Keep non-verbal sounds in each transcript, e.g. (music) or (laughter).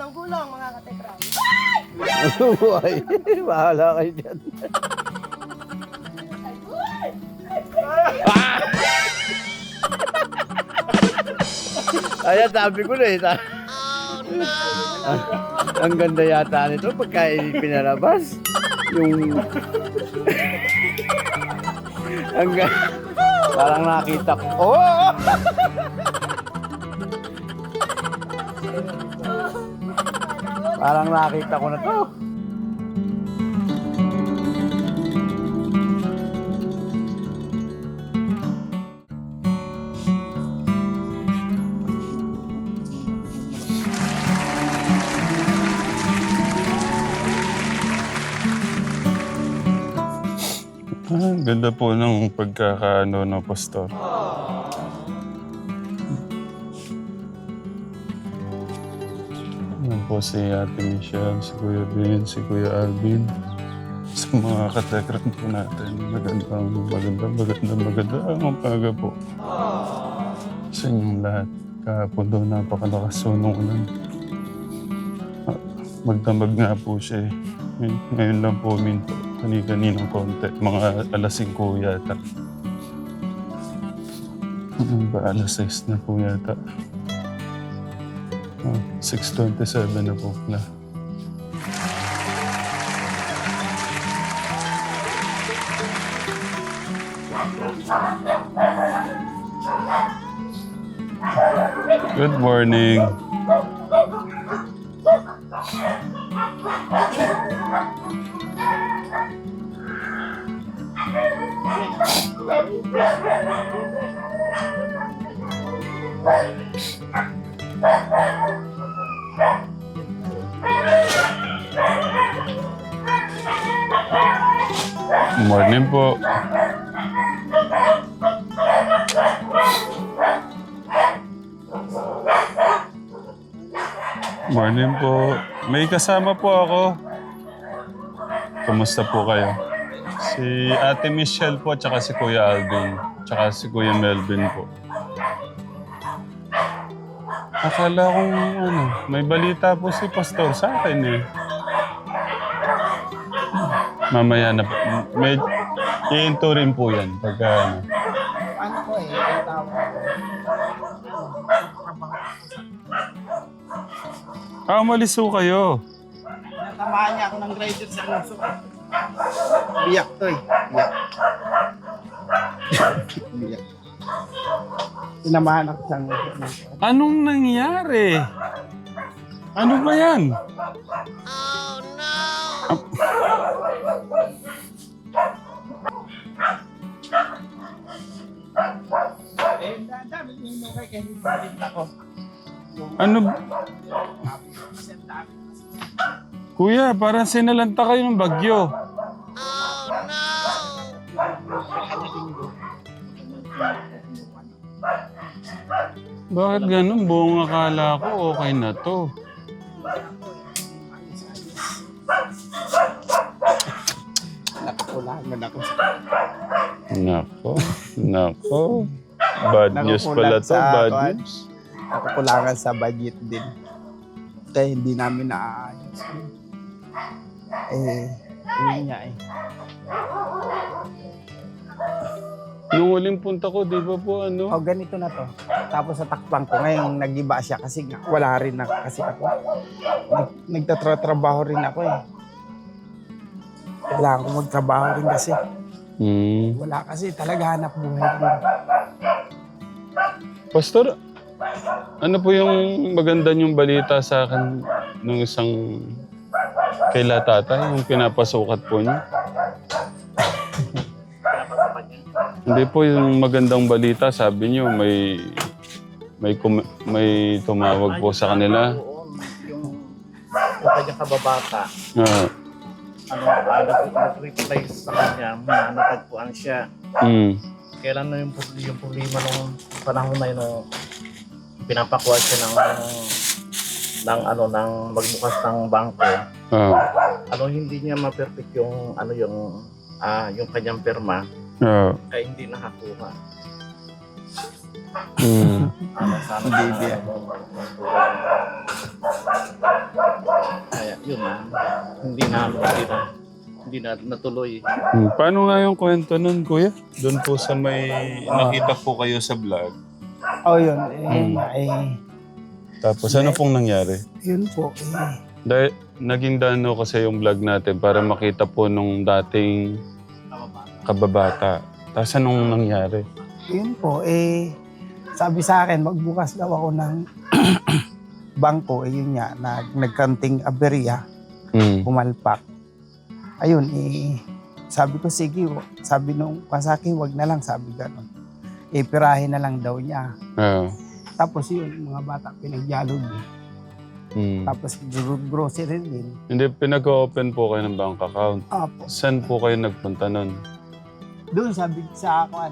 ng gulong, mga katekram. Ay, bahala kayo dyan. Ayan, sabi ko na eh. sa- ang, ang ganda yata nito pagka pinalabas. Yung... ang ga- Parang nakita ko. Oh! Parang nakita ko na to. Ah, ganda po ng pagkakaano ng pastor. Yan po si Ate Michelle, si Kuya Ben, si Kuya Alvin. Sa mga katekram po natin, magandang, magandang, magandang, magandang umaga po. Sa inyong lahat. Kahapon daw napakalakas sunong ulan. Ah, Magdamag nga po siya eh. Ngay- Ngayon lang po minto. Kani-kaninang konti. Mga alas 5 yata. Ano ba? Alas 6 na po yata. Oh, 6.27 na po pala. Good morning. (laughs) Morning po. Morning po. May kasama po ako. Kumusta po kayo? Si Ate Michelle po, tsaka si Kuya Alvin, tsaka si Kuya Melvin po. Akala ko ano, may balita po si Pastor sa akin eh. Mamaya na po. May, iinto rin po yan pagka ano. Ano ko eh. Ah, umalis po kayo. Natamaan niya ako ng grinder sa puso. Biyak to eh. Biyak. Tinamahan ako sa Anong nangyari? Ano ba yan? Eh, kasi balit ako. Ano? Kuya, parang sinalanta kayo ng bagyo. Bakit ganun? Buong akala ko okay na to. Nakakulangan ako. Nako, nako. Bad news pala to, Nakukulat sa bad kuwan. news. Nakakulangan sa budget din. Kaya hindi namin naayos. Eh, yun nga eh. Yung huling punta ko, di ba po ano? Oh, ganito na to. Tapos sa takpan ko, ngayon nag-iba siya kasi nga, wala rin na kasi ako. Nag, nagtatrabaho rin ako eh. Kailangan ko magtrabaho rin kasi. Hmm. Wala kasi talaga hanap buhay din. Pastor, ano po yung maganda yung balita sa akin nung isang kaila tatay, yung pinapasukat po niyo? Hindi po yung magandang balita, sabi niyo may may kum- may tumawag po sa kanila. yung yung kanyang kababata, Ah, ano, uh, nag-reply sa kanya na natagpuan siya. mm, Kailan na yung, pro- yung problema nung panahon na yun, nung pinapakuha siya ng, ng, ano, ng magbukas ng bangko. ah, Ano, hindi niya ma-perfect yung, ano, yung, ah, yung kanyang perma, ah, kaya hindi nakakuha. mm. Ano, sana Hindi, hindi. ano, yun na, hindi na, hindi na, hindi na natuloy. Hmm, Paano nga yung kwento nun, kuya? Doon po sa may nakita po kayo sa vlog. Oh, yun. Eh, Hmm. eh, Tapos ano pong nangyari? yun po. Eh, Dahil naging dano kasi yung vlog natin para makita po nung dating kababata. Tapos anong nangyari? yun po. Eh, sabi sa akin, magbukas daw ako ng (clears throat) bangko. Eh, yun nga, nag, nagkanting aberya, Hmm. pumalpak. Ayun, eh, sabi ko, sige, wa- sabi nung pasaki, wag na lang, sabi gano'n. Eh, pirahin na lang daw niya. Ah. Tapos yun, mga bata pinagyalog eh. Hmm. Tapos gro- grocery din. Hindi, pinag-open po kayo ng bank account. Opo. Saan po kayo nagpunta nun? Doon sabi sa akuan,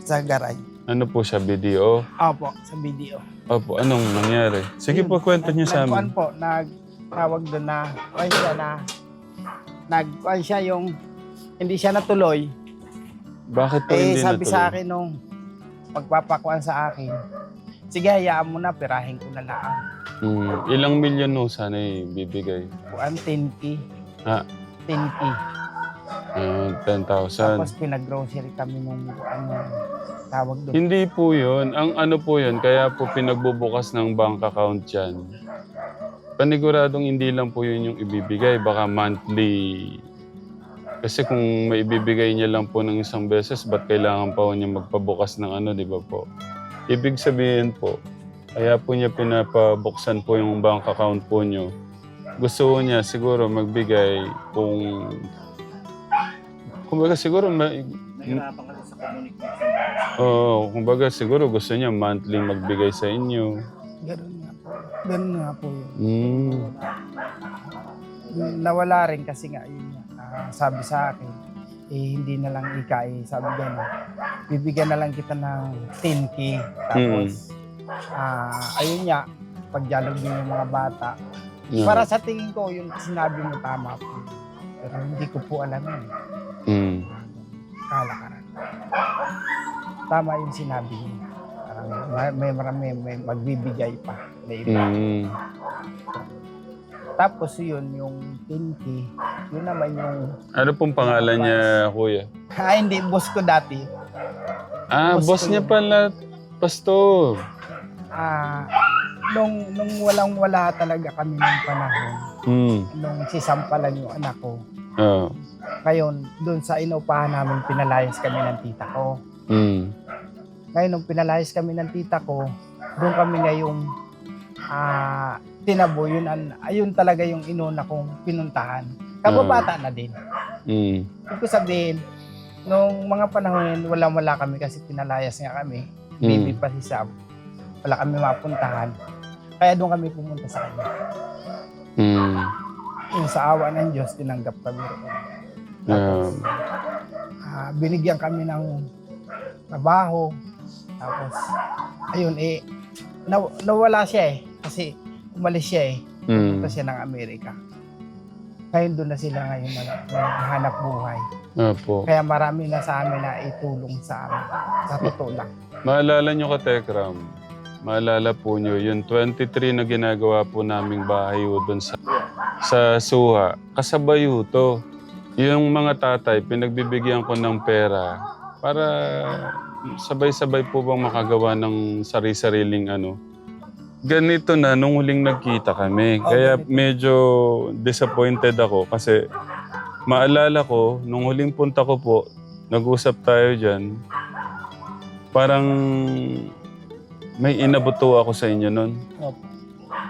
sa garay. Ano po siya, BDO? Opo, sa video. Opo, anong nangyari? Sige po, kwento niyo sa Nagkuhan amin. po, nagtawag doon na, kuhan siya na, nagkuhan siya yung, hindi siya natuloy. Bakit po Eh, hindi sabi natuloy? sa akin nung pagpapakuan sa akin, sige, hayaan mo na, pirahin ko na lang. Hmm, ilang milyon no sana ibibigay? Kuhan, 10K. Ha? 10K. Ah, 10,000. Tapos pinag-grocery kami nung, ano, tawag doon. Hindi po yun. Ang ano po yun, kaya po pinagbubukas ng bank account yan. Paniguradong hindi lang po yun yung ibibigay. Baka monthly. Kasi kung may ibibigay niya lang po ng isang beses, ba't kailangan pa po niya magpabukas ng ano, di ba po? Ibig sabihin po, kaya po niya pinapabuksan po yung bank account po niyo. Gusto niya siguro magbigay kung... Kumbaga siguro may, Nahirapan kasi sa communication. Oo, kumbaga siguro gusto niya monthly magbigay sa inyo. Ganun nga po. Ganun nga po yun. Mm. nawala rin kasi nga yun nga, ah, sabi sa akin eh hindi na lang ika eh, sabi gano'n bibigyan na lang kita ng 10k tapos ah ayun nga pagyalog din yung mga bata Yeah. para sa tingin ko yung sinabi mo tama po pero hindi ko po alam yun Mm. kalakaran tama yung sinabi niya Parang may, may marami may magbibigay pa na iba. Mm. Tapos yun, yung 10K, yun naman yung, Ano pong pangalan niya, kuya? ah hindi, boss ko dati. Ah, Boss boss niya yun. pala, pastor. Ah, nung, nung walang wala talaga kami ng panahon, Mm. nung si Sam pa lang yung anak ko, Ah. ngayon, doon sa inupahan namin, pinalayas kami ng tita ko. Mm. Ngayon, nung pinalayas kami ng tita ko, doon kami ngayong ah, tinabo, yun, an- ayun talaga yung inuna kong pinuntahan. Kababata na din. Mm. Ibig sabihin, nung mga panahon yun, walang-wala kami kasi pinalayas nga kami. Baby Mm. pa si Sam. Wala kami mapuntahan. Kaya doon kami pumunta sa kanya. Mm. Yung sa awa ng Diyos, tinanggap kami roon. Yeah. Ah, binigyan kami ng trabaho. Tapos, ayun eh, naw- nawala siya eh. Kasi umalis siya eh. Mm. Punta siya ng Amerika. Ngayon doon na sila ngayon na hanap buhay. Opo. Kaya marami na sa amin na itulong sa amin. Sa totoo lang. Maalala nyo ka, Tekram. Maalala po nyo, yung 23 na ginagawa po naming bahay ho doon sa, sa Suha. Kasabay ho to. Yung mga tatay, pinagbibigyan ko ng pera para sabay-sabay po bang makagawa ng sari-sariling ano. Ganito na nung huling nagkita kami. Kaya medyo disappointed ako kasi maalala ko, nung huling punta ko po, nag-usap tayo dyan, parang may inabuto ako sa inyo nun. Opo.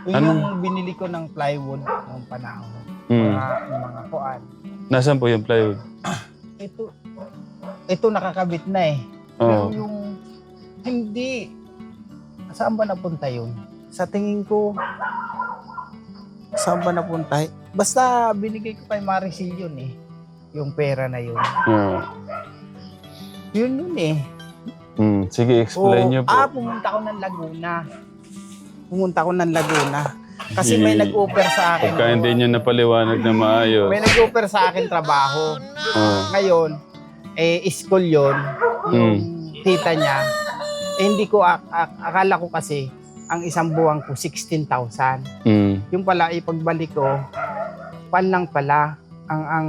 Yun Ano? yung binili ko ng plywood noong panahon. Hmm. Mga, mga kuan. Nasaan po yung plywood? (clears throat) Ito, ito nakakabit na eh. Oo. Pero yung hindi, saan ba napunta yun? Sa tingin ko, saan ba napunta? Basta binigay ko kay Maricel yun eh. Yung pera na yun. Yeah. Yun yun eh. Hmm. Sige, explain Oo. niyo po. Ah, pumunta ako ng Laguna. Pumunta ako ng Laguna. Kasi may Hindi. nag-offer sa akin. Pagka hindi niyo napaliwanag na maayos. May nag-offer sa akin trabaho. Oo. Ngayon, eh, school yon Yung tita niya. Eh, hindi ko, ak- ak- akala ko kasi, ang isang buwan ko, 16,000. Hmm. Yung pala, ipagbalik ko, pan lang pala ang ang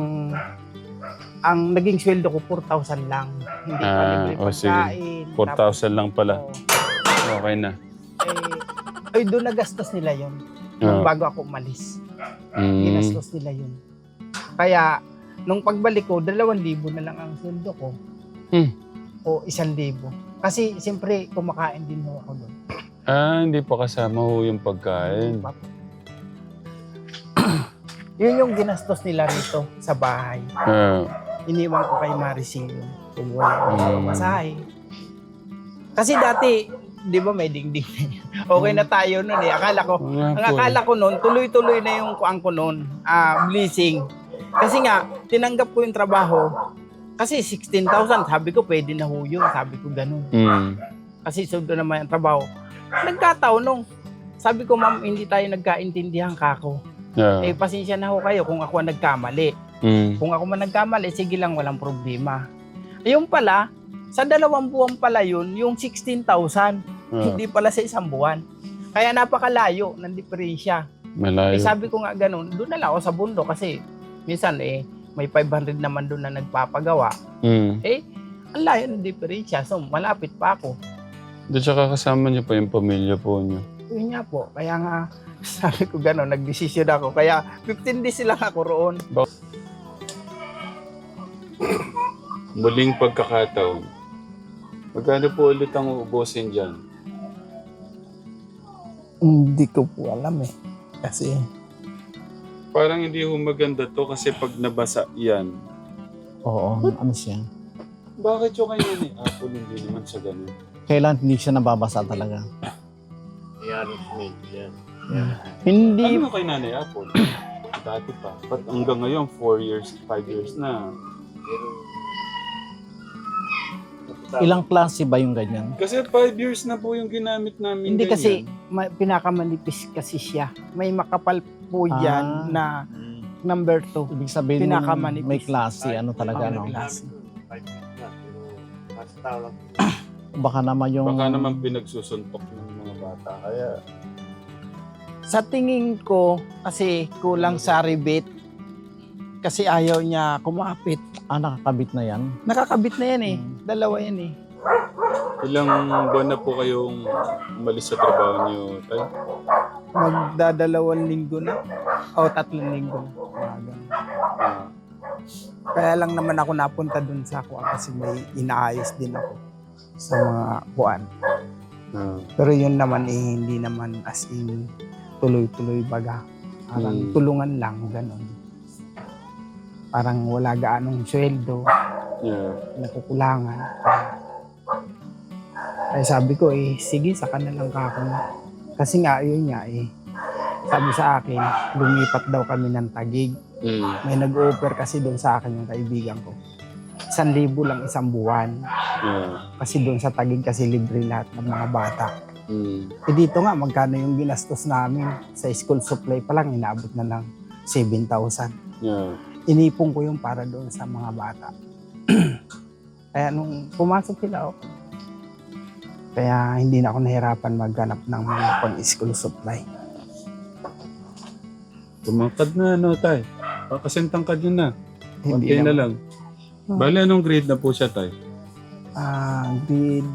ang naging sweldo ko 4,000 lang. Hindi pa Ah, libre o sige. pagkain. 4,000 lang pala. Tapos, Okay na. oh, eh, ay doon nagastos nila yon Ah. bago ako umalis. Mm. Ginastos nila yun. Kaya, nung pagbalik ko, 2,000 na lang ang sweldo ko. Hmm. O 1,000. Kasi, siyempre, kumakain din ho ako doon. Ah, hindi pa kasama ho yung pagkain. (clears throat) Yun yung ginastos nila rito sa bahay. Ah, Iniwan ko kay Maricel yun. Kumuha ng masahe. Kasi dati, di ba may dingding na yun? (laughs) Okay na tayo nun eh. Akala ko, ang eh. akala ko noon, tuloy-tuloy na yung kuang ko noon, ah, blessing. Kasi nga, tinanggap ko yung trabaho. Kasi 16,000, sabi ko pwede na ho yun. Sabi ko ganun. Mm. Kasi sundo naman yung trabaho. Nagkataon nung, sabi ko ma'am, hindi tayo nagkaintindihan kako. Yeah. Eh, pasensya na ho kayo kung ako ang nagkamali. Mm. Kung ako man nagkamali, sige lang, walang problema. Ayun pala, sa dalawang buwan pala yun, yung 16,000, Ah, hindi pala sa isang buwan. Kaya napakalayo ng diferensya. malayo. Eh sabi ko nga ganun, doon na lang ako sa bundo kasi minsan eh, may 500 naman doon na nagpapagawa. Mm. Eh, ang layo ng diferensya. So, malapit pa ako. Doon tsaka kasama niyo pa yung pamilya po niyo. Yun nga po. Kaya nga, (laughs) sabi ko gano'n, nagdesisyon ako. Kaya 15 days lang ako roon. Muling pagkakataon. Magkano po ulit ang uubusin dyan? Hindi ko po alam eh. Kasi, Parang hindi ho maganda to kasi pag nabasa yan. Oo, ano siya. Bakit yung kanya ni Apple hindi naman siya ganun? Kailan hindi siya nababasa talaga. Yan, mate. Yan. hindi, Ano kay Nanay Apple? Dati pa. But hanggang ngayon, 4 years, 5 years na. Ilang klase ba yung ganyan? Kasi 5 years na po yung ginamit namin hindi ganyan. kasi, ma- pinakamanipis kasi siya. May makapal po Ah. dyan na Mm. number 2. Ibig sabihin Pinakamanipis. may klase, ano talaga, no? Lang. (coughs) Baka naman yung... Baka naman pinagsusuntok ng mga bata. Kaya, Sa tingin ko, kasi kulang sa rebate. Kasi ayaw niya kumapit. Ah, nakakabit na yan. Nakakabit na yan eh. Hmm. Dalawa yan eh. ilang buwan na po kayong umalis sa trabaho niyo, tay? Magdadalawang linggo na. O tatlong linggo ganun. Ah, Kaya lang naman ako napunta dun sa kuwan kasi may inaayos din ako sa mga kuwan. ah. Pero yun naman eh, hindi naman as in tuloy-tuloy baga. Parang Hmm. tulungan lang, ganun. Parang wala gaanong sweldo, Yeah. nakukulangan. Kaya sabi ko eh, sige, saka na lang ka ako. Kasi nga, yun nga eh. Sabi sa akin, lumipat daw kami ng tagig. Mm. May nag-offer kasi doon sa akin yung kaibigan ko. Isang libo lang isang buwan. Yeah. Kasi doon sa tagig kasi libre lahat ng mga bata. Mm. Eh dito nga, magkano yung ginastos namin sa school supply pa lang, inaabot na ng 7,000. Yeah. Inipon ko yung para doon sa mga bata. (clears throat) Kaya nung pumasok sila, okay. Kaya hindi na ako nahirapan maghanap ng mga pang-school supply. Tumangkad na, no, tay? Kakasintangkad yun na. Hindi na naman. lang. Bale, anong grade na po siya, tay? Ah, grade,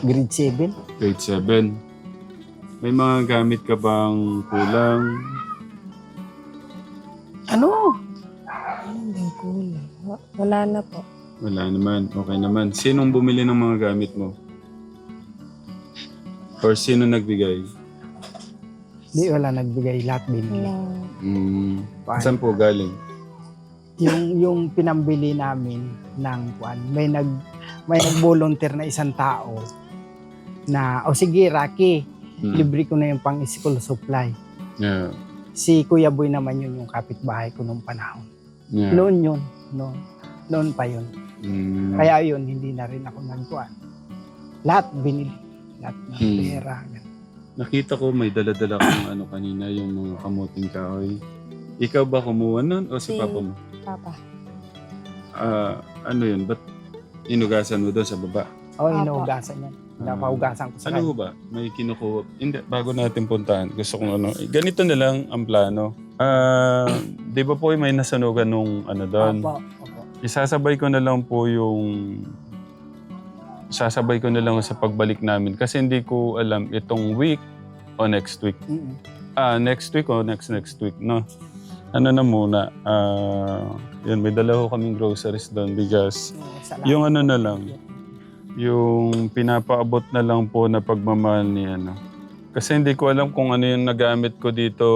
grade 7. Grade 7. May mga gamit ka bang kulang? Ano? Hindi kulang. Wa- Wala na po. Wala naman. Okay naman. Sinong bumili ng mga gamit mo? Or sino nagbigay? Di wala nagbigay lahat binili. Wala. Mm. Saan po galing? yung yung pinambili namin ng kuan may nag may nag-volunteer na isang tao na o sige Rocky Mm. libre ko na yung pang school supply Yeah. si Kuya Boy naman yun yung kapitbahay ko nung panahon Yeah. noon yun noon noon pa yun Mm. kaya yun hindi na rin ako nagkuan lahat binili lahat ng Hmm. pera Nakita ko may dala-dala kang ano kanina, yung mga kamuting kahoy. Ikaw ba kumuha nun o si Si- Papa mo? Papa. Ah, ano yun? Ba't inugasan mo doon sa baba? o Apo. inuugasan yan napahugasan ko sa Ano kanya ba? May kinukuha? Hindi, bago natin puntahan. Gusto kong ano, ganito na lang ang plano. Ah, di ba po may nasunugan nung ano doon? Opo, opo. Isasabay ko na lang po yung sasabay ko na lang sa pagbalik namin kasi hindi ko alam itong week o next week. Mm-mm. Ah, next week o next next week, no? Ano na muna, ah, yun, may dala ko kaming groceries doon because Salamat. yung ano na lang, yung pinapaabot na lang po na pagmamahal ni ano. Kasi hindi ko alam kung ano yung nagamit ko dito,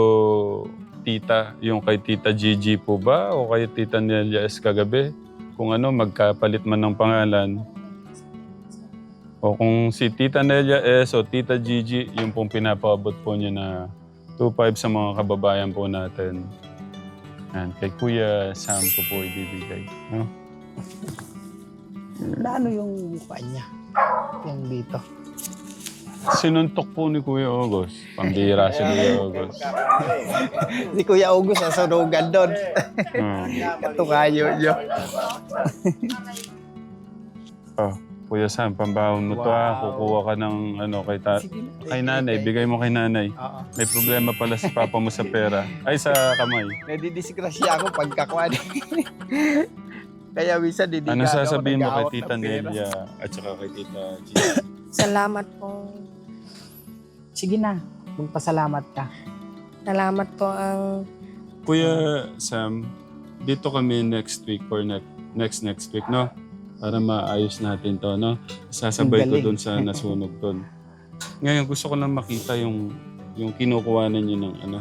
tita. Yung kay tita Gigi po ba o kay tita Nelia S. kagabi. Kung ano, magkapalit man ng pangalan. O kung si tita Nelia S. o tita Gigi, yung pong pinapaabot po niya na 2.5 sa mga kababayan po natin. Yan, kay Kuya Sam ko po ibibigay. No? Na ano yung mukha niya? Yung dito. Sinuntok po ni Kuya August. Pambira si Kuya August. (laughs) Si Kuya August, nasunugan doon. Hmm. Ito kayo nyo. Oh, Kuya Sam, pambahon mo to ha. Kukuha ka ng ano kay, ta- kay nanay. Bigay mo kay nanay. Oo. May problema pala si papa mo sa pera. Ay, sa kamay. Nadidisgrasya ako pagkakuan. (laughs) Kaya minsan didi Ano sasabihin mo kay Tita Nelia at saka kay Tita Gina? Salamat po. Sige na, magpasalamat ka. Salamat po ang Kuya Sam, dito kami next week or next next next week, no? Para maayos natin to, no? Sasabay ko galing. doon sa nasunog doon. Ngayon, gusto ko lang makita yung yung kinukuhanan niyo ng ano.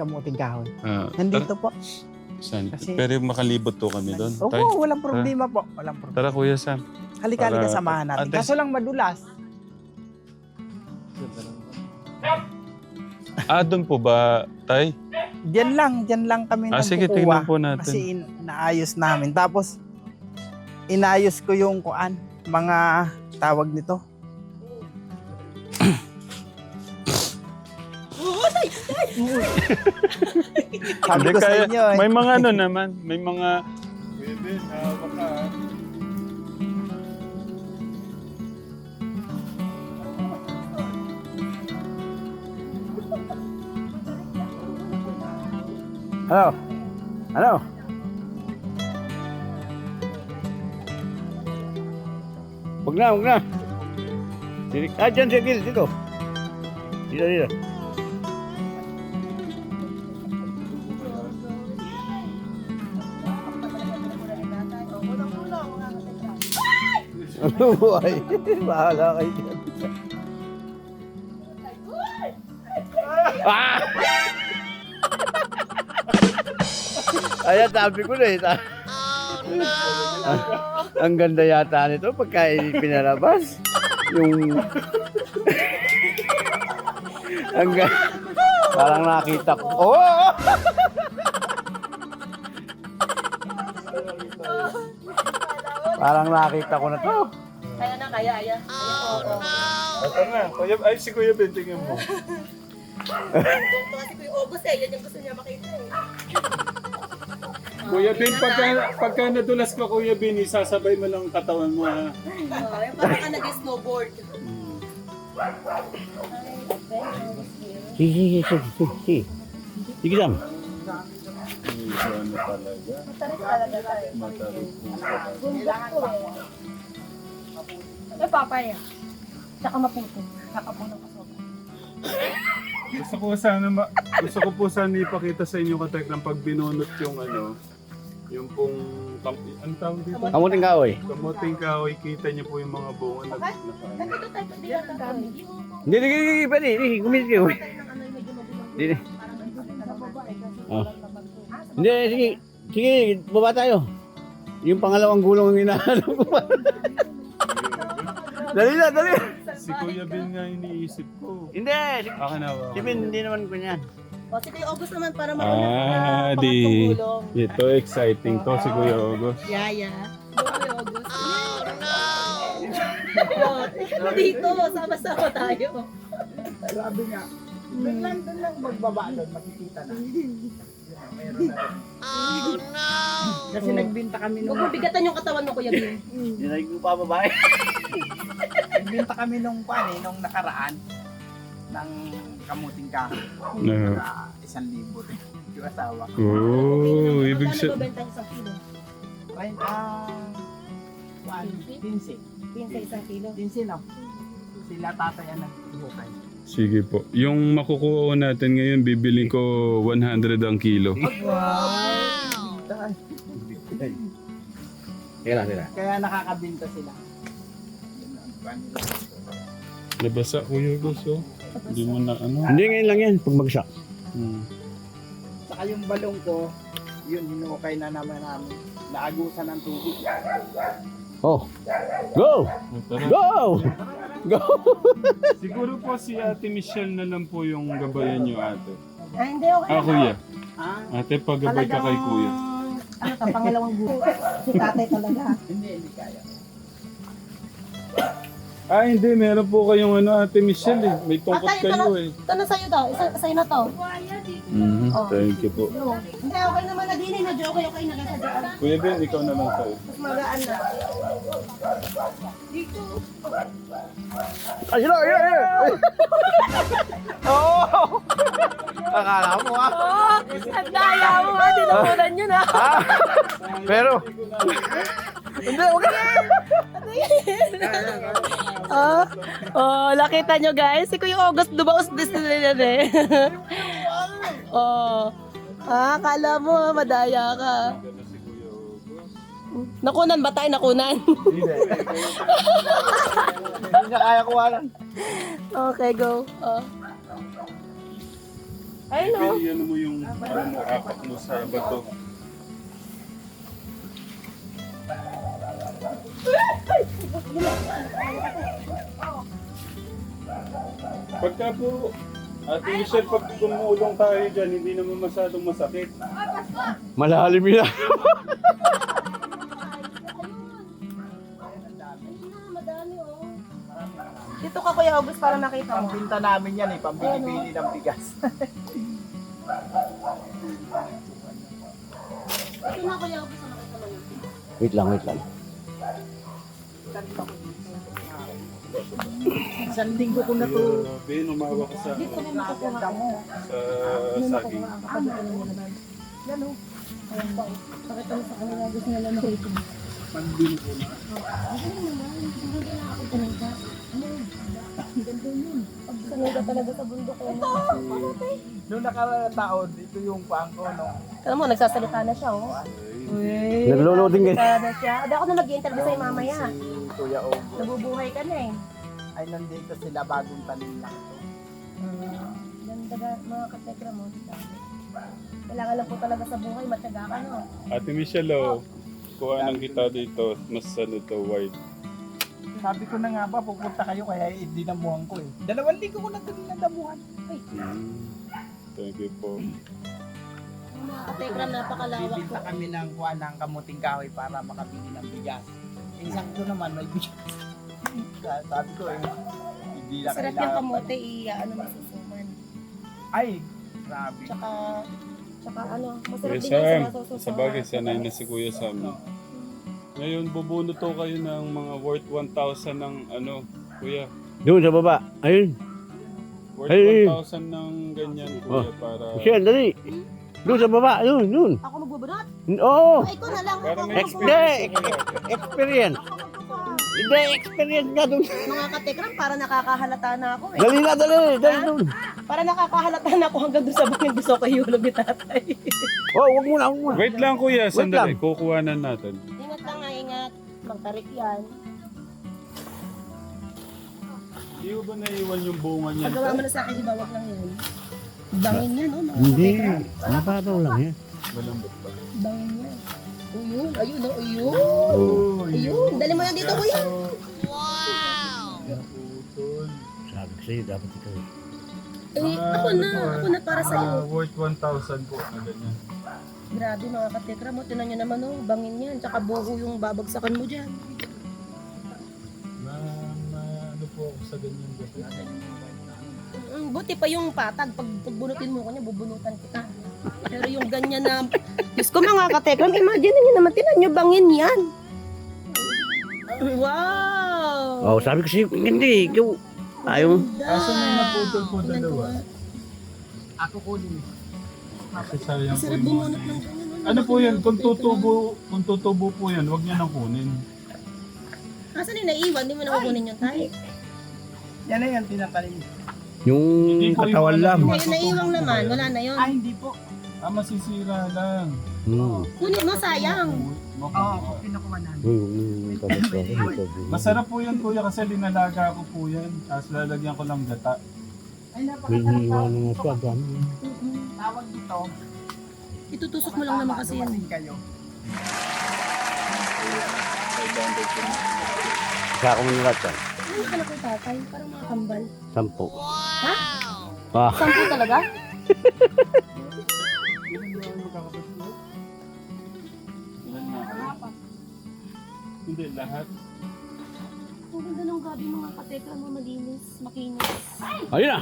Kamuting kahoy. ah, Nandito po. tara, saan? Kasi- Pero makalibot to kami doon. Oo, Tay, walang problema po. Walang problema. Tara, Kuya Sam. Halika, halika, Para- samahan natin. Ate- Kaso lang madulas. Ah, doon po ba, Tay? Diyan lang, diyan lang kami Ah, nang sige, tingnan po natin. Kasi in- naayos namin. Tapos, inayos ko yung kuan, mga tawag nito. Sabi Hindi ko sa kaya- inyo eh. May mga ano naman, may mga... Kuya Ben, hawak Ano? Ano? Huwag na, huwag na. Ah, dyan, dyan, dito, dito. Dito, dito. Ano buhay? (laughs) Bahala kayo dyan. Ayan, sabi ko na eh. Ta- ang, ang ganda yata nito pagka pinalabas. Yung... ang ga- Parang nakita ko. Oh! Parang nakita ko na to. Kaya na, kaya, kaya. Oo. Ito na, Kuya, ay si Kuya Ben, tingnan mo. Kasi Kuya August eh, yan yung gusto niya makita eh. Kuya Ben, pagka, pagka nadulas ka Kuya Ben, isasabay mo lang katawan mo ha. Oo, yung parang ka nag-snowboard. Sige, sige, sige, sige, sige. Sige lang. Ano talaga? Matarik po talaga. Eh, papaya. Tsaka maputo. Tsaka puno kaso. Gusto ko sana ma- gusto ko po sana ipakita sa inyo katek lang pag binunot yung ano, yung pong kam- ang tawag dito? Kamuting kahoy. Kamuting kahoy, kita niyo po yung mga bunga na Nandito tayo, hindi. Hindi, hindi, hindi, hindi, pwede. Hindi, kumilit kayo. Hindi. Oh. Hindi, sige. Sige, baba tayo. Yung pangalawang gulong ang hinahanap ko pa. (laughs) dali na, dali. si Kuya Ben nga iniisip ko. Hindi, si, Akin na si Ben, hindi naman ko niyan. O, si Kuya August naman para Ah, marunong na di. Ito exciting to si Kuya August. Yaya. Kuya August. (laughs) Oh, no. ikaw (laughs) dito, sama-sama tayo. Sabi nga, doon lang, doon lang magbaba doon, makikita na. Oh no! Kasi nagbinta kami nung, Huwag bigatan yung katawan mo, Kuya Bin. Hindi na ko pa babae. (laughs) nagbinta kami nung pan eh, nung nakaraan. Ng kamuting kahoy. Na. Na isang libo rin. (laughs) Yung asawa ko. Oh, ibig Magkano sa... babenta niyo sa kilo? Right, ah... One, pinsi. Pinsa isang kilo. Pinsi lang. Sila tatay ang nagbuhukay. Sige po. Yung makukuha ko natin ngayon, bibiling ko 100 ang kilo. Teka lang, teka. Kaya nakakabinta sila. Nabasa, Kuya Gus, oh. Hindi mo na ano. Hindi ngayon lang yan, pag bagsak. Hmm. Saka yung balong ko, yun hinukay na naman namin. Naagusan ng tubig. Oh. Go! Go! Go! (laughs) Siguro po si Ate Michelle na lang po yung gabayan niyo, ate. Ah, hindi, okay. Ah, Kuya. Ah, Ate, paggabay ka kay Kuya. Ano ka, pangalawang buo. Si tatay talaga. hindi, hindi kaya. Ah, hindi. Meron po kayong ano, Ate Michelle eh. May tungkot Ah, tayo, kayo eh. Ito na sa'yo daw. Isa, sa'yo na to. Mhm. Oh. Thank you po. No. Hindi, okay naman na din eh. Medyo okay, okay na kasi dyan. Kuya Ben, ikaw na lang tayo. Mas magaan na. Dito. Ay, yun, yun, yun! Akala mo ah. Oh, ang daya mo ha. Tinamunan yun ha. Pero, (laughs) hindi, okay. (laughs) Oh, oh, nakita nyo guys. Si Kuya August dumaos din sila yan eh. (laughs) oh. Ah, kala mo ha, madaya ka. Nakunan ba tayo? Nakunan? Hindi niya kaya kuwalan. okay, go. Oh. Oh. Pili ano mo yung ano mo, apak mo sa bato. (laughs) Pagka po, Ate Michelle, pag tumulong tayo dyan, hindi naman masyadong masakit. Malalim yun. (laughs) Dito ka Kuya August para makita mo. Pambinta namin yan eh, pambili-bili ng bigas. Ito na Kuya August makita mo. Wait lang, wait lang. Isang linggo ko na to. Ben, umawa ka sa, Dito na makukuha Ganda mo. sa saging. Yan oh. Ayan ba? Pakita mo sa kanila gusto nila makita. Pambili ko na. Sanay ka talaga sa bundok. Ito! Noong nakaraang taon, ito yung pang ko, no? Alam mo, nagsasalita na siya, oh. Uy, Naglo-loading ka. nagsasalita na siya. Hindi ako na mag-interview sa'yo mamaya. Kuya Ogo. Nabubuhay ka na eh. Ay, nandito sila bagong tanim lang. Ganda ka, mga katekra mo. Kailangan lang po talaga sa buhay, matyaga ka, no? Ate Michelle, oh, kuha ng kita dito, mas ano to, white. Sabi ko na nga ba, pupunta kayo kaya hindi namuhan ko eh. Dalawang linggo ko na ito nadamuhan. Mm. Thank you po. Mga katekra, napakalawak po. Bibinta kami ng kuha ng kamuting kahoy para makabili ng bigas. Eh, sakto naman, may bigas. (laughs) Sa- Sabi ko eh, hindi na Sarap yung kamote, i-ano masusuman. Ay, grabe. Tsaka, tsaka ano, masarap Kuya din yung sinasaw sa bagay, sanay na si Kuya Sam. no? Ngayon, bubunot to kayo ng mga worth 1,000 ng ano, Kuya. Doon sa baba. Ayun. Worth Ay, ay. 1,000 ng ganyan, Kuya, para... Michelle, dali. Doon sa baba. Doon, doon. Ako magbubunot? Oo. Ay, ikaw na lang. May. Hindi, experience. Hindi, experience nga doon. Mga katekram, para nakakahalata na ako eh. Dali na, dali. Dali doon. Para nakakahalata na ako hanggang doon sa bukid gusto ko ihulog ni tatay. Oh, wag muna, wag muna. Wait lang, Kuya. Sandali. lang. Kukuhanan natin. ingat lang nga, ingat. Magtarik yan. Hindi ko ba naiwan yung bunga niya? Pagawa mo na sa akin, ibawag lang yan. Bangin yan, no? Mga Hindi. Nababaw lang yan. Malambot pa. Bangin yan. Uyun, ayun, oh, uyun. Ayun, dali mo yan dito, kuya. Putol. Sabi ko sa'yo, dapat ikaw eh. Eh, ako na, ako na para Ah, sa'yo. worth 1,000 po na ganyan. Grabe mga katekra mo, tinan nyo naman oh, bangin yan, tsaka buho yung babagsakan mo dyan. Na, na ano po ako sa ganyan gabi. Buti pa yung patag, pag pagbunutin mo ko niya, bubunutan kita. Pero yung ganyan na, Diyos ko mga katekram, imagine nyo naman, tinan nyo bangin yan. Wow! Oh, sabi ko sa'yo, hindi. Ikaw, Ayaw? Kaso may naputol po dalawa. Ako ko din. Kasi Sarap yung mga... bumunot ng ganyan. Ano po yan? Kung tutubo, kung tutubo po yan, huwag niya nang kunin. Asan yung naiwan? Hindi mo na kukunin yung tayo. Yan na yan, tinatanim. Yung Hindi po katawan lang. Yung naiwang laman, wala na yun. Ah, hindi po. Ah, masisira lang. Hmm. Kunin mo, sayang. Oo, oh, kinukuha namin. Uy, huwag mo yung ko. Masarap po yan kuya kasi linalaga ko po yan. Tapos lalagyan ko ng gata. Ay, May napakasarap iniiwanan nga siya, dami. Mm-mm. Tawag dito. Itutusok mo lang naman kasi yan. Dumating kayo. Sa ako muna lahat yan. Ano ka na kay tatay? Parang mga kambal. Sampo. Ha? Ah, Sampu talaga? Hindi, lahat. Ang ganda ng gabi mga katekra mo malinis, makinis. ayun na.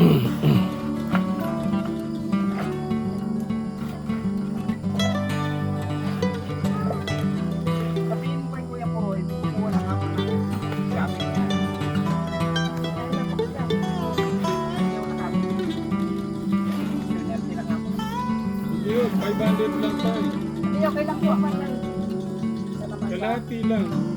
(clears throat) 500